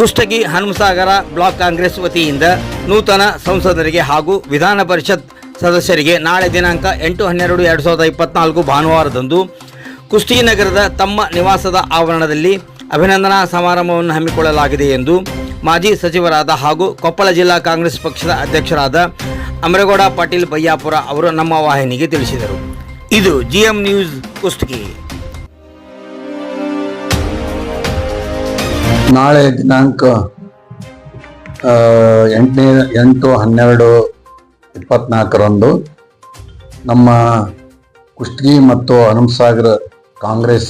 Kushtagi Hanumasagar block Congress ವತಿಯಿಂದ ನೂತನ ಸಂಸದರಿಗೆ ಹಾಗೂ ವಿಧಾನ ಪರಿಷತ್ ಸದಸ್ಯರಿಗೆ ನಾಳೆ ದಿನಾಂಕ ಎಂಟು ಹನ್ನೆರಡು ಎರಡು ಸಾವಿರದ ಇಪ್ಪತ್ನಾಲ್ಕು ಭಾನುವಾರದಂದು ಕುಷ್ಟಗಿ ನಗರದ ತಮ್ಮ ನಿವಾಸದ ಆವರಣದಲ್ಲಿ ಅಭಿನಂದನಾ ಸಮಾರಂಭವನ್ನು ಹಮ್ಮಿಕೊಳ್ಳಲಾಗಿದೆ ಎಂದು ಮಾಜಿ ಸಚಿವರಾದ ಹಾಗೂ ಕೊಪ್ಪಳ ಜಿಲ್ಲಾ ಕಾಂಗ್ರೆಸ್ ಪಕ್ಷದ ಅಧ್ಯಕ್ಷರಾದ ಅಮರಗೌಡ ಪಾಟೀಲ್ ಬಯ್ಯಾಪುರ ಅವರು ನಮ್ಮ ವಾಹಿನಿಗೆ ತಿಳಿಸಿದರು. ಇದು ಜಿಎಂ ನ್ಯೂಸ್ ಕುಷ್ಟಗಿ. ನಾಳೆ ದಿನಾಂಕ ಎಂಟನೇ, ಎಂಟು, ಹನ್ನೆರಡು, ಇಪ್ಪತ್ನಾಲ್ಕರಂದು ನಮ್ಮ ಕುಷ್ಟಗಿ ಮತ್ತು ಹನುಮಸಾಗರ ಕಾಂಗ್ರೆಸ್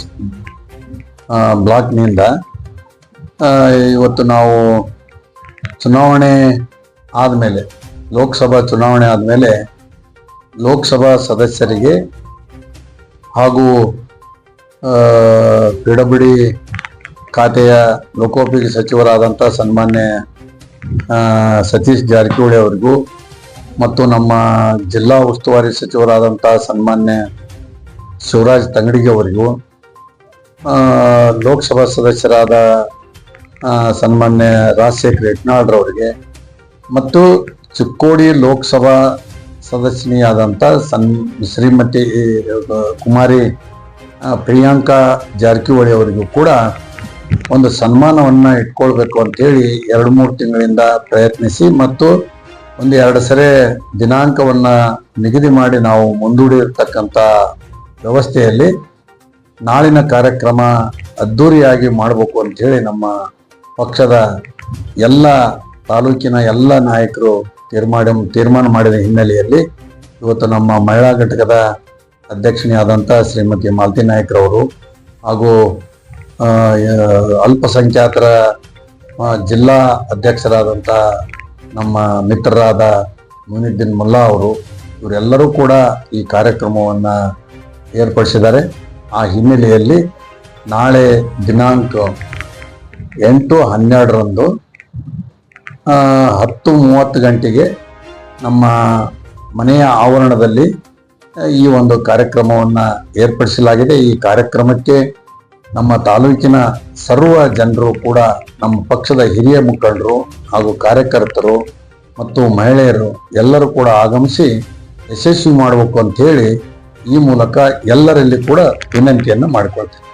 ಬ್ಲಾಕ್ನಿಂದ ಇವತ್ತು ನಾವು ಚುನಾವಣೆ ಆದಮೇಲೆ, ಲೋಕಸಭಾ ಚುನಾವಣೆ ಆದಮೇಲೆ ಲೋಕಸಭಾ ಸದಸ್ಯರಿಗೆ ಹಾಗೂ ಪಿ ಡಬ್ಲ್ಯೂ ಡಿ ಖಾತೆಯ ಲೋಕೋಪಯೋಗಿ ಸಚಿವರಾದಂಥ ಸನ್ಮಾನ್ಯ ಸತೀಶ್ ಜಾರಕಿಹೊಳಿ ಅವರಿಗೂ ಮತ್ತು ನಮ್ಮ ಜಿಲ್ಲಾ ಉಸ್ತುವಾರಿ ಸಚಿವರಾದಂಥ ಸನ್ಮಾನ್ಯ ಶಿವರಾಜ್ ತಂಗಡಿಗೆ ಅವರಿಗೂ ಲೋಕಸಭಾ ಸದಸ್ಯರಾದ ಸನ್ಮಾನ್ಯ ರಾಜಶೇಖರ್ ಯತ್ನಾಳ್ರವರಿಗೆ ಮತ್ತು ಚಿಕ್ಕೋಡಿ ಲೋಕಸಭಾ ಸದಸ್ಯನಿಯಾದಂಥ ಸನ್, ಶ್ರೀಮತಿ ಕುಮಾರಿ ಪ್ರಿಯಾಂಕಾ ಜಾರಕಿಹೊಳಿ ಅವರಿಗೂ ಕೂಡ ಒಂದು ಸನ್ಮಾನವನ್ನ ಇಟ್ಕೊಳ್ಬೇಕು ಅಂತೇಳಿ ಎರಡು ಮೂರು ತಿಂಗಳಿಂದ ಪ್ರಯತ್ನಿಸಿ ಮತ್ತು ಒಂದು ಎರಡು ಸರಿ ದಿನಾಂಕವನ್ನ ನಿಗದಿ ಮಾಡಿ ನಾವು ಮುಂದೂಡಿರ್ತಕ್ಕಂಥ ವ್ಯವಸ್ಥೆಯಲ್ಲಿ ನಾಳಿನ ಕಾರ್ಯಕ್ರಮ ಅದ್ಧೂರಿಯಾಗಿ ಮಾಡಬೇಕು ಅಂತೇಳಿ ನಮ್ಮ ಪಕ್ಷದ ಎಲ್ಲ ತಾಲೂಕಿನ ಎಲ್ಲ ನಾಯಕರು ತೀರ್ಮಾನ ತೀರ್ಮಾನ ಮಾಡಿದ ಹಿನ್ನೆಲೆಯಲ್ಲಿ ಇವತ್ತು ನಮ್ಮ ಮಹಿಳಾ ಘಟಕದ ಅಧ್ಯಕ್ಷಣೆಯಾದಂಥ ಶ್ರೀಮತಿ ಮಾಲತಿ ನಾಯಕರವರು ಹಾಗೂ ಅಲ್ಪಸಂಖ್ಯಾತರ ಜಿಲ್ಲಾ ಅಧ್ಯಕ್ಷರಾದಂಥ ನಮ್ಮ ಮಿತ್ರರಾದ ಮುನಿದ್ದೀನ್ ಮುಲ್ಲಾ ಅವರು, ಇವರೆಲ್ಲರೂ ಕೂಡ ಈ ಕಾರ್ಯಕ್ರಮವನ್ನು ಏರ್ಪಡಿಸಿದ್ದಾರೆ. ಆ ಹಿನ್ನೆಲೆಯಲ್ಲಿ ನಾಳೆ ದಿನಾಂಕ ಎಂಟು ಹನ್ನೆರಡರಂದು ಹತ್ತು ಮೂವತ್ತು ಗಂಟೆಗೆ ನಮ್ಮ ಮನೆಯ ಆವರಣದಲ್ಲಿ ಈ ಒಂದು ಕಾರ್ಯಕ್ರಮವನ್ನು ಏರ್ಪಡಿಸಲಾಗಿದೆ. ಈ ಕಾರ್ಯಕ್ರಮಕ್ಕೆ ನಮ್ಮ ತಾಲೂಕಿನ ಸರ್ವ ಜನರು ಕೂಡ ನಮ್ಮ ಪಕ್ಷದ ಹಿರಿಯ ಮುಖಂಡರು ಹಾಗೂ ಕಾರ್ಯಕರ್ತರು ಮತ್ತು ಮಹಿಳೆಯರು ಎಲ್ಲರೂ ಕೂಡ ಆಗಮಿಸಿ ಯಶಸ್ವಿ ಮಾಡಬೇಕು ಅಂತ ಹೇಳಿ ಈ ಮೂಲಕ ಎಲ್ಲರಲ್ಲಿ ಕೂಡ ವಿನಂತಿಯನ್ನು ಮಾಡಿಕೊಳ್ತೇನೆ.